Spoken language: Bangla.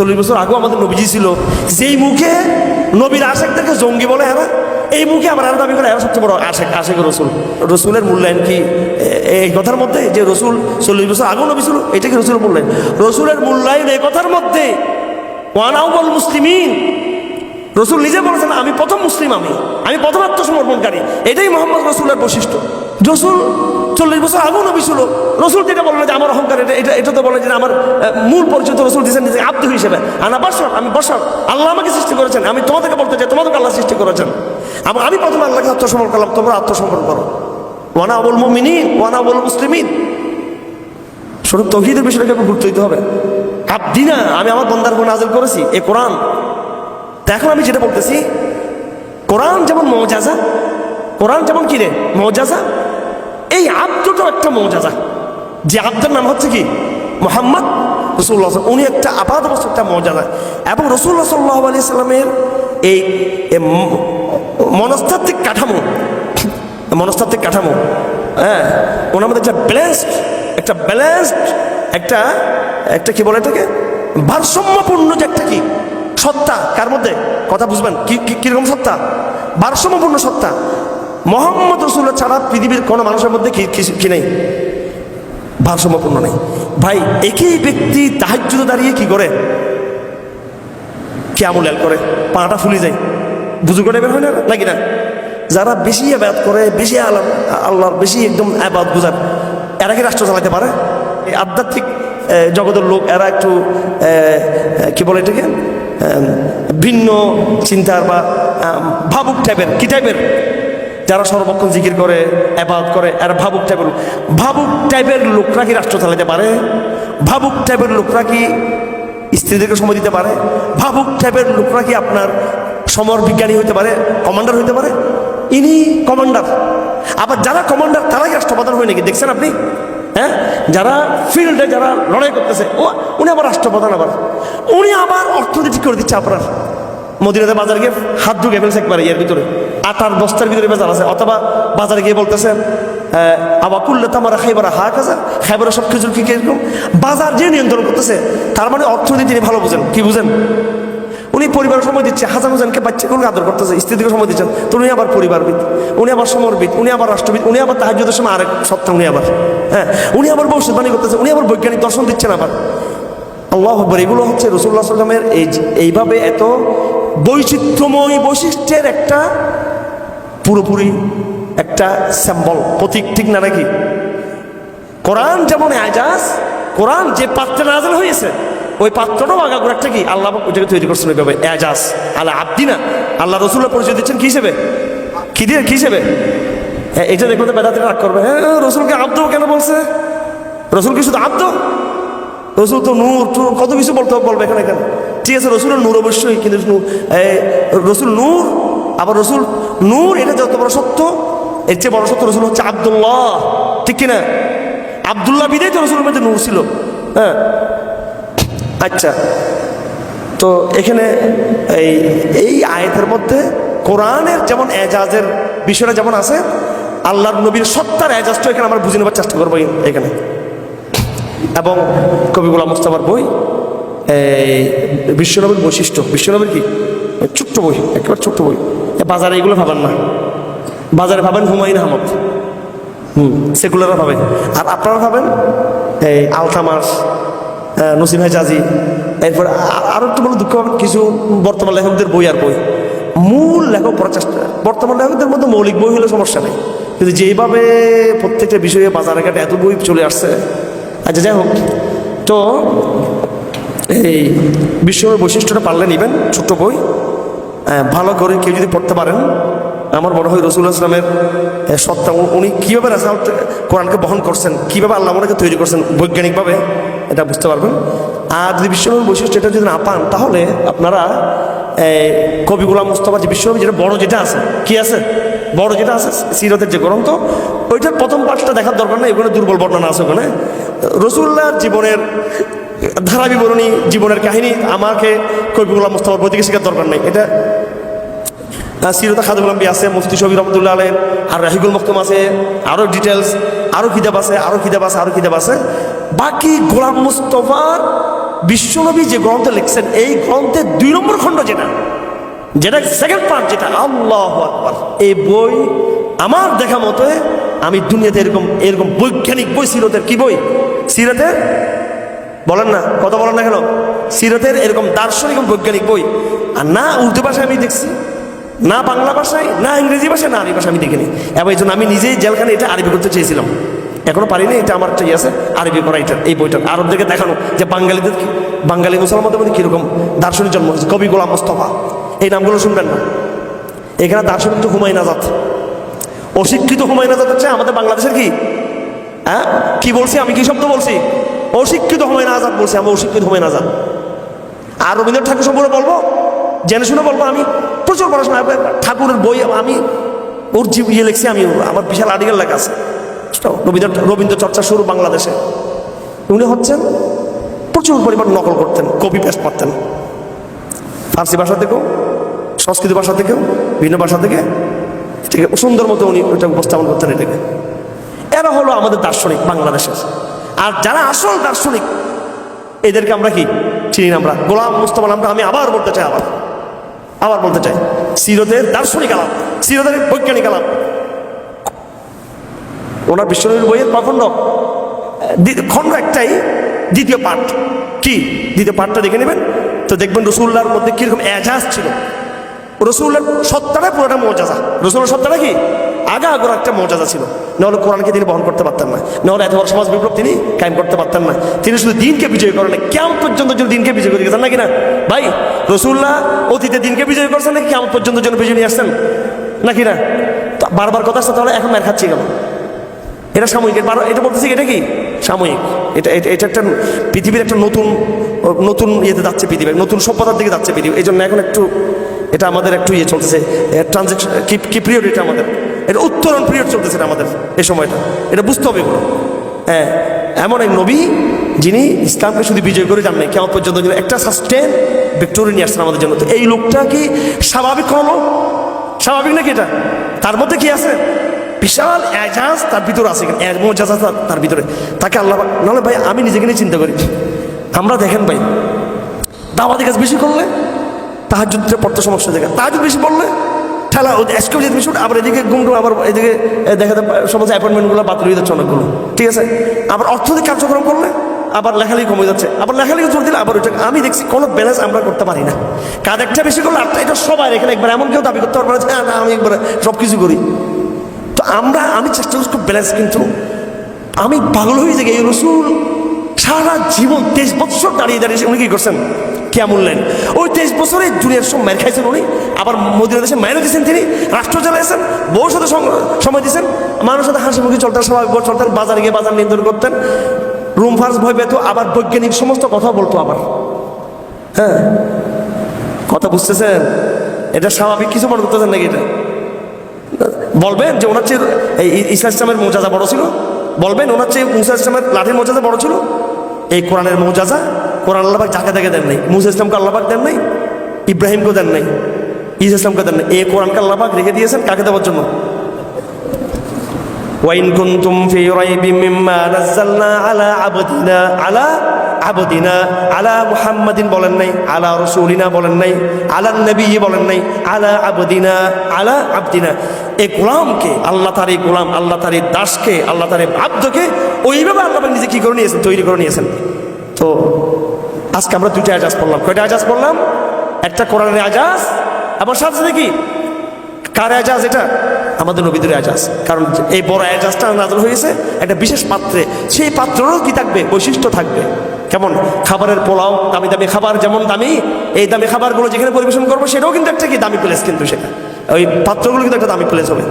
চল্লিশ বছর আগেও আমাদের নবীজি ছিল। যেই মুখে নবীর আশেকদেরকে জঙ্গি বলে এরা এই মুখে আমার আরও দাবি করে, এরা সবচেয়ে বড় আশেক আশেক রসুল। রসুলের মূল্যায়ন কি? এই কথার মধ্যে যে রসুল চল্লিশ বছর আগেও নবী ছিল, এটা কি রসুলের মূল্যায়ন? রসুলের মূল্যায়ন এই কথার মধ্যে, ওয়ান আউবল মুসলিমিন। রসুল নিজে বলেছেন, আমি প্রথম মুসলিম আমি আমি প্রথম আত্মসমর্পণকারী। এটাই মোহাম্মদ রসুলের বৈশিষ্ট্য। রসুল চল্লিশ বছর আগেও নবী রসুল যেটা বলেন যে আমার অহংকার, এটা এটা এটা তো বলে যে আমার মূল পরিচয় তো রসুল দিয়েছেন নিজে আব্দু হিসেবে। আনা বসর আমি বসর আল্লাহ আমাকে সৃষ্টি করেছেন। আমি তোমাদেরকে বলতে চাই, তোমাদেরকে আল্লাহ সৃষ্টি করেছেন। আমি প্রথমে আল্লাহকে আত্মসমর্পণ করলাম, তোমরা আত্মসমর্পণ করো। ওয়ানা বল মুমিনিন, ওয়ানা বল মুসলিমিন। শুধু তৌহিদের বিষয়টাকে গুরুত্ব দিতে হবে। আব্দিনা, আমি আমার বন্দার উপর নাজিল করেছি, এ কোরআন। তা এখন আমি যেটা বলতেছি, কোরআন যেমন মৌজাজা, কোরআন যেমন কি রে? মৌজাজা এই আব্দটাও একটা মৌজাজা। যে আব্দের নাম হচ্ছে কি? মোহাম্মদ রসুল্লাহ উনি একটা আপাত একটা মৌজাজা। এবং রসুল্লাহ সাল্লাহ আলি সাল্লামের এই মনস্তাত্ত্বিক কাঠামো মনস্তাত্ত্বিক কাঠামো হ্যাঁ ওনার মধ্যে একটা ব্যালেন্সড একটা ব্যালেন্সড একটা একটা কি বলে এটাকে? ভারসাম্যপূর্ণ যে একটা কি? সত্তা, কার মধ্যে? কথা বুঝবেন কি- কীরকম সত্তা? ভারসাম্যপূর্ণ সত্তা। মোহাম্মদ রসুল্লাহ ছাড়া পৃথিবীর কোনো মানুষের মধ্যে কি নেই? ভারসাম্যপূর্ণ নেই। ভাই, একই ব্যক্তি তাহাজ্জুদে দাঁড়িয়ে কি করে? কি আমুল করে পাটা ফুলে যায়। বুঝু করে বের হয় না নাকি না? যারা বেশি আবাদ করে, বেশি আলাম, আল্লাহর বেশি একদম আবাদ বুঝার এরা কি রাষ্ট্র চালাতে পারে? এই আধ্যাত্মিক জগতের লোক, এরা একটু কি বলে এটাকে? ভিন্ন চিন্তার বা ভাবুক টাইপের কি টাইপের যারা সর্বক্ষণ জিকির করে আবাদ করে, এরা ভাবুক টাইপের। ভাবুক টাইপের লোকরা কি রাষ্ট্র চালাতে পারে? ভাবুক টাইপের লোকরা কি স্ত্রীদেরকে সময় দিতে পারে? ভাবুক টাইপের লোকরা কি আপনার সমর বিজ্ঞানী হতে পারে? কমান্ডার হতে পারে? ইনি কমান্ডার আবার যারা কমান্ডার তারাই রাষ্ট্রপ্রধান হয় নাকি? দেখছেন আপনি? হ্যাঁ? যারা ফিল্ডে যারা লড়াই করতেছে, ও, উনি আবার রাষ্ট্রপ্রধান আবার। উনি আবার অর্থনীতি করে দিচ্ছে আপনার। মদিনাতে বাজার গিয়ে হাত ঢুকে ফেলছে একবারে, এর ভিতরে। আটার বস্তার ভিতরে বাজার আছে। অথবা বাজারে গিয়ে বলতেছেন আবার কুল্লে তামারা খাইবারা হা কাজা? খাইবারা সব কিছু কি কীরকম? বাজার যে নিয়ন্ত্রণ করতেছে, তার মানে অর্থনীতি তিনি ভালো বুঝেন। কি বুঝেন? উনি পরিবার সময় দিচ্ছে, হাজার হাজারকে বাচ্চাগুলোকে আদর করতেছে স্ত্রীকে সময় দিচ্ছেন। তো উনি আবার পরিবারবিদ, উনি আবার সমরবিদ, উনি আবার রাষ্ট্রবিদ, উনি আবার তাহাজ্যদের সময় আরেক সপ্তাহ উনি আবার। হ্যাঁ উনি আবার ভবিষ্যৎবাণী করতেছে, উনি আবার বৈজ্ঞানিক দর্শন দিচ্ছেন আবার। আল্লাহ আকবর, এগুলো হচ্ছে রসুল্লাহ সাল্লামের এই এইভাবে এত বৈচিত্র্যময় বৈশিষ্ট্যের একটা পুরোপুরি একটা স্যাম্বল প্রতীক ঠিক না নাকি? কোরআন যেমন এজাজ কোরআন যে পাত্রে নাজল হয়েছে ওই পাত্রটাও আগাগোড় একটা কি? আল্লাহ ওইটাকে তৈরি করছেন ওইভাবে এজাজ। আল্লাহ আব্দিনা আল্লাহ রসুল্লাহ পরিচয় দিচ্ছেন কি হিসেবে? কি দিয়ে কি হিসেবে? হ্যাঁ, এটা দেখলে তো বেদাতে রাগ করবে। হ্যাঁ রসুলকে আব্দ কেন বলছে? রসুল কি শুধু আব্দ? রসুল তো নূর টুর কত কিছু বলতে বলবে এখানে এখানে। ঠিক আছে রসুলের নূর অবশ্যই কিন্তু রসুল নূর আবার রসুল নূর, এটা যত বড় সত্য, এর চেয়ে বড় সত্য রসুল হচ্ছে আবদুল্লাহ। ঠিক কিনা? আবদুল্লাহ বিদায় তো রসুলের মধ্যে নূর ছিল। হ্যাঁ। আচ্ছা। তো এখানে এই এই আয়াতের মধ্যে কোরআনের যেমন এজাজের বিষয়টা যেমন আছে, আল্লাহর নবীর সত্তার এজাজটা এখানে আমরা বুঝে নেবার চেষ্টা করব এখানে। এবং কবিগুলা মুস্তাফার বই, এই বিশ্বনবীর বৈশিষ্ট্য। বিশ্বনবীর কি? ছোট্ট বই, একেবারে ছোট্ট বই। বাজারে এগুলো ভাবেন না। বাজারে ভাবেন হুমায়ুন আহমদ। হুম, সেকুলাররা ভাবে। আর আপনারা ভাবেন, এই আলতামাস নসিম হেজাজি এরপর আ- আরও একটু বলে দুঃখ পাবেন, কিছু বর্তমান লেখকদের বই আর বই। মূল লেখক প্রচেষ্টা বর্তমান লেখকদের মধ্যে মৌলিক বই হলে সমস্যা নেই। কিন্তু যেভাবে প্রত্যেকটা বিষয়ে বাজারে ঘাটে এত বই চলে আসছে আচ্ছা যাই হোক। তো, এই বিশ্বের বৈশিষ্ট্যটা পারলে নেবেন, ছোট্ট বই। ভালো করে কেউ যদি পড়তে পারেন, আমার মনে হয় রসুল ইসলামের সত্তা উনি কীভাবে রেসাল্ট কোরআনকে বহন করছেন, কীভাবে আল্লাহ ওনাকে তৈরি করছেন বৈজ্ঞানিকভাবে, এটা বুঝতে পারবেন। আর যদি বিশ্বনবীর বৈশিষ্ট্য এটা যদি না পান, তাহলে আপনারা কবি গুলাম মুস্তফা যে বিশ্বনবী, যেটা বড় যেটা আছে, কি আছে? বড় যেটা আছে সিরতের যে গ্রন্থ, ওইটার প্রথম পাঠটা দেখার দরকার নেই, ওখানে দুর্বল বর্ণনা আছে ওখানে। রসুল্লাহর জীবনের ধারা বিবরণী জীবনের কাহিনী আমাকে কবিগুল্লাহ মুস্তাফার বই শেখার দরকার নেই, এটা সিরতা খাদুল আছে, মুফতি শবি রহমতুল্লাহ আলেন আর রাহিগুল মখতুম আছে আরও ডিটেলস আরও কিতাব আছে আরও কিতাব আছে আরও কিতাব আছে। বাকি গোলাম মুস্তফার বিশ্বনবী যে গ্রন্থ লিখছেন, এই গ্রন্থের দুই নম্বর খণ্ড যেটা যেটা সেকেন্ড পার্ট যেটা, আল্লাহ আকবার। এই বই আমার দেখা মতে আমি দুনিয়াতে এরকম এরকম বৈজ্ঞানিক বই, সিরতের কি বই? সিরতের? বলেন না, কথা বলেন না কেন? সিরতের এরকম দার্শনিক বৈজ্ঞানিক বই। আর না উর্দু ভাষায় আমি দেখছি না বাংলা ভাষায়, না ইংরেজি ভাষায়, না আরবি ভাষা আমি দেখিনি। এবং এই জন্য আমি নিজেই জেলখানে এটা আরবি করতে চেয়েছিলাম। এখনও পারিনি এটা আমার একটা ইয়ে আছে, আরবি করা এটা, এই বইটা। আরবদেরকে দেখানো যে বাঙালিদের বাঙালি মুসলমানদের মধ্যে কীরকম দার্শনিক জন্ম হয়েছে। কবি গোলাম মোস্তফা, এই নামগুলো শুনবেন না। এখানে দার্শনিক তো হুমায়ুন আজাদ। অশিক্ষিত হুমায়ুন আজাদ হচ্ছে আমাদের বাংলাদেশের কি? হ্যাঁ? কি বলছি? আমি কি শব্দ বলছি? অশিক্ষিত হুমায়ুন আজাদ বলছি, আমি অশিক্ষিত হুমায়ুন আজাদ। আর রবীন্দ্রনাথ ঠাকুর সম্পর্কে বলব? জেনে শুনে বলব, আমি প্রচুর পড়াশোনা ঠাকুরের বই, আমি ওর ইয়ে লিখছি, আমি আমার বিশাল আর্টিকেল লেখা আছে। রবীন্দ্র রবীন্দ্র চর্চা শুরু বাংলাদেশে। উনি হচ্ছেন প্রচুর পরিমাণ নকল করতেন কপি পেস্ট পারতেন ফার্সি ভাষা থেকেও, সংস্কৃত ভাষা থেকেও, ভিন্ন ভাষা থেকে আছে সুন্দর মতো উনি ওইটা উপস্থাপন করতেন এটাকে। এরা হলো আমাদের দার্শনিক বাংলাদেশের। আর যারা আসল দার্শনিক, এদেরকে আমরা কি চিনি আমরা? গোলাম মুস্তফা আমরা আমি আবার বলতে চাই আবার। আবার বলতে চাই, সিরতের দার্শনিক আলাপ সিরতের বৈজ্ঞানিক আলাপ ওনার বিশ্বনবীর বইয়ের প্রখণ্ড খণ্ড একটাই, দ্বিতীয় পাঠ। কি? দ্বিতীয় পাঠটা দেখে নেবেন। তো দেখবেন রসুল্লার মধ্যে কীরকম এজাজ ছিল। রসুল্লার সত্তাটা পুরোটা মজাজা। রসুলের সত্তাটা কি? আগা আগর একটা মজাজা ছিল। নাহলে কোরআনকে তিনি বহন করতে পারতেন না। নাহলে এত বড় সমাজ বিপ্লব তিনি কায়েম করতে পারতেন না। তিনি শুধু দিনকে বিজয় করেন। কেমন পর্যন্ত জন্য দিনকে বিজয় করে গেছেন, নাকি না? ভাই রসুল্লাহ অতীতে দিনকে বিজয় করছেন, নাকি কেমন পর্যন্ত জন্য বিজয় নিয়ে আসছেন? নাকি না? বারবার কথা আসছে তাহলে এখন মার খাচ্ছি কেন? এটা সাময়িক বারো এটা বলতেছি এটা কি? সাময়িক। এটা এটা একটা পৃথিবীর একটা নতুন নতুন ইয়েতে যাচ্ছে পৃথিবী, নতুন সভ্যতার দিকে যাচ্ছে পৃথিবী। এই জন্য এখন একটু, এটা আমাদের একটু ইয়ে চলতেছে ট্রানজেকশন কি কি পিরিয়ড এটা আমাদের? এটা উত্তরণ পিরিয়ড চলতেছে আমাদের এই সময়টা। এটা বুঝতে হবে হ্যাঁ এমন এক নবী যিনি ইসলামকে শুধু বিজয় করে যান নাই কেমন পর্যন্ত একটা সাস্টেন ভিক্টোরি নিয়ে আসছেন আমাদের জন্য। তো এই লোকটা কি স্বাভাবিক লোক স্বাভাবিক নাকি এটা? তার মধ্যে কি আছে? বিশাল এজাজ তার ভিতরে আছে তার- তার ভিতরে। তাকে আল্লাহ নাহলে ভাই, আমি নিজেকে নিয়ে চিন্তা করি। আমরা দেখেন ভাই দাওয়াতি কাজ বেশি করলে তাহার যুদ্ধে পড়তে সমস্যা দেখেন তাহার বেশি পড়লে ঠেলা ও যেতে উঠে, আবার এদিকে গুমটুম আবার এদিকে দেখা যায় সমস্ত অ্যাপয়েন্টমেন্টগুলো বাতিল হয়ে যাচ্ছে অনেকগুলো। ঠিক আছে? আবার অর্থনৈতিক কার্যক্রম করলে আবার লেখালেখি কমে যাচ্ছে। আবার লেখালেখি জোর দিলে আবার ওইটা আমি দেখছি কোনো ব্যালেন্স আমরা করতে পারি না। কাজ একটা বেশি করলে আটটা এটা সবাই এখানে একবার এমন কেউ দাবি করতে পারবে না হ্যাঁ না আমি একবার সব কিছু করি। তো আমরা আমি চেষ্টা করছি খুব ব্যালেন্স কিন্তু আমি পাগল হয়ে যাই। এই রসুল সারা জীবন তেইশ বছর দাঁড়িয়ে দাঁড়িয়ে উনি কি করছেন? কেমন লেন ওই তেইশ বছরে দুনিয়ার সব মায়ের খাইছেন উনি। আবার মদিনা দেশে মায়েরও দিয়েছেন তিনি। রাষ্ট্র চালাইছেন, বউর সাথে সময় দিয়েছেন মানুষের সাথে হাসি মুখে চলতেন স্বাভাবিক চলতেন, বাজারে গিয়ে বাজার নিয়ন্ত্রণ করতেন। রুম ফার্স ভয় পেত, আবার বৈজ্ঞানিক সমস্ত কথা বলতো আবার। হ্যাঁ? কথা বুঝতেছেন? এটা স্বাভাবিক, কিছু মনে করতেছেন নাকি এটা? বলবেন যে ওনার চেয়ে এই ঈসা ইসলামের মৌজাজা বড় ছিল বলবেন, ওনার চেয়ে মুসা ইসলামের লাঠির মৌজাজা বড় ছিল? এই কোরআনের মৌজাজা কোরআন আল্লাহবাক যাকে তাকে দেন নাই। মুসা ইসলামকে আল্লাহবাক দেন নাই? ইব্রাহিমকে দেন নাই? ইসা ইসলামকে দেন নাই? এই কোরআনকে আল্লাহবাক রেখে দিয়েছেন কাকে দেওয়ার জন্য? وإن كنتم في ريب مما نزلنا على عبدنا على عبدنا على محمد বলেন নাই আলা রসুলিনা বলেন নাই আলা নবী বলেন নাই আলা আবদিনা আলা আবদিনা এই গোলামকে আল্লাহ তার এই গোলাম আল্লাহ তার এই দাসকে আল্লাহ তার এই আব্দকে ওইভাবে আল্লাহ পাক নিজে কি করে নিয়েছেন তৈরি করে নিয়েছেন তো আজকে আমরা দুইটা আজাজ পড়লাম কয়টা আজাজ পড়লাম একটা কোরআনের আজাজ আবার সাথে সাথে কি কার এজাজ এটা? আমাদের নবীদের এজাজ। কারণ এই বড় এজাজটা নাজল হয়েছে, একটা বিশেষ পাত্রে। সেই পাত্রেরও কি থাকবে? বৈশিষ্ট্য থাকবে। কেমন? খাবারের পোলাও, দামি দামি খাবার, যেমন দামি, এই দামি খাবারগুলো যেখানে পরিবেশন করব, সেটাও কিন্তু একটা কি দামি প্লেস কিন্তু সেটা। ওই পাত্রগুলো কিন্তু একটা দামি প্লেস হবে।